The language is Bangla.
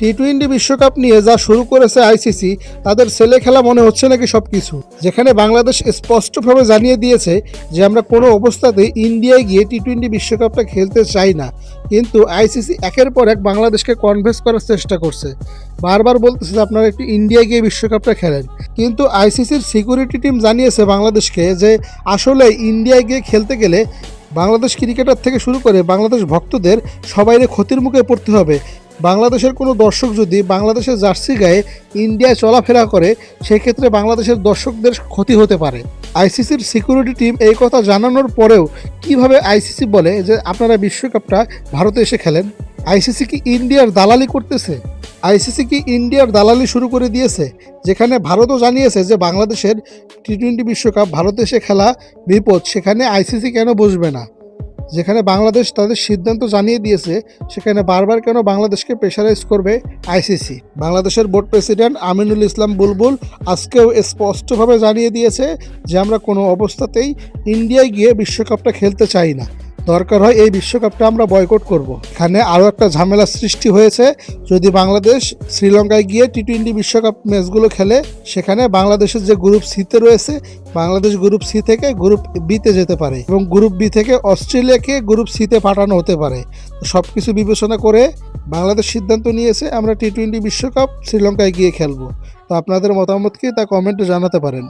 টি টোয়েন্টি বিশ্বকাপ নিয়ে যা শুরু করেছে আইসিসি, তাদের ছেলে খেলা মনে হচ্ছে নাকি সব কিছু যেখানে বাংলাদেশ স্পষ্টভাবে জানিয়ে দিয়েছে যে আমরা কোনো অবস্থাতেই ইন্ডিয়ায় গিয়ে টি টোয়েন্টি বিশ্বকাপটা খেলতে চাই না। কিন্তু আইসিসি একের পর এক বাংলাদেশকে কনভেন্স করার চেষ্টা করছে। বারবার বলতেছে যে আপনারা একটু ইন্ডিয়ায় গিয়ে বিশ্বকাপটা খেলেন। কিন্তু আইসিসির সিকিউরিটি টিম জানিয়েছে বাংলাদেশকে যে আসলে ইন্ডিয়ায় গিয়ে খেলতে গেলে বাংলাদেশ ক্রিকেটার থেকে শুরু করে বাংলাদেশ ভক্তদের সবাইরে ক্ষতির মুখে পড়তে হবে। বাংলাদেশের কোনো দর্শক যদি বাংলাদেশের জার্সি গায়ে ইন্ডিয়ায় চলাফেরা করে, সেক্ষেত্রে বাংলাদেশের দর্শকদের ক্ষতি হতে পারে। আইসিসির সিকিউরিটি টিম এই কথা জানানোর পরেও কীভাবে আইসিসি বলে যে আপনারা বিশ্বকাপটা ভারতে এসে খেলেন? আইসিসি কি ইন্ডিয়ার দালালি করতেছে? আইসিসি কি ইন্ডিয়ার দালালি শুরু করে দিয়েছে? যেখানে ভারতও জানিয়েছে যে বাংলাদেশের টি টোয়েন্টি বিশ্বকাপ ভারতে এসে খেলা বিপদ, সেখানে আইসিসি কেন বসবে না? যেখানে বাংলাদেশ তাদের সিদ্ধান্ত জানিয়ে দিয়েছে, সেখানে বারবার কেন বাংলাদেশকে প্রেশারাইজ করবে আইসিসি বাংলাদেশের বোর্ড প্রেসিডেন্ট আমিনুল ইসলাম বুলবুল আজকেও স্পষ্টভাবে জানিয়ে দিয়েছে যে আমরা কোনো অবস্থাতেই ইন্ডিয়ায় গিয়ে বিশ্বকাপটা খেলতে চাই না। দরকার হয় এই বিশ্বকাপটা আমরা বয়কট করব। এখানে আরও একটা ঝামেলা সৃষ্টি হয়েছে। যদি বাংলাদেশ শ্রীলঙ্কায় গিয়ে টি টোয়েন্টি বিশ্বকাপ ম্যাচগুলো খেলে, সেখানে বাংলাদেশের যে গ্রুপ সিতে রয়েছে, বাংলাদেশ গ্রুপ সি থেকে গ্রুপ বিতে যেতে পারে এবং গ্রুপ বি থেকে অস্ট্রেলিয়াকে গ্রুপ সিতে পাঠানো হতে পারে। সব কিছু বিবেচনা করে বাংলাদেশ সিদ্ধান্ত নিয়েছে, আমরা টি টোয়েন্টি বিশ্বকাপ শ্রীলঙ্কায় গিয়ে খেলব। তো আপনাদের মতামত কি তা কমেন্টে জানাতে পারেন।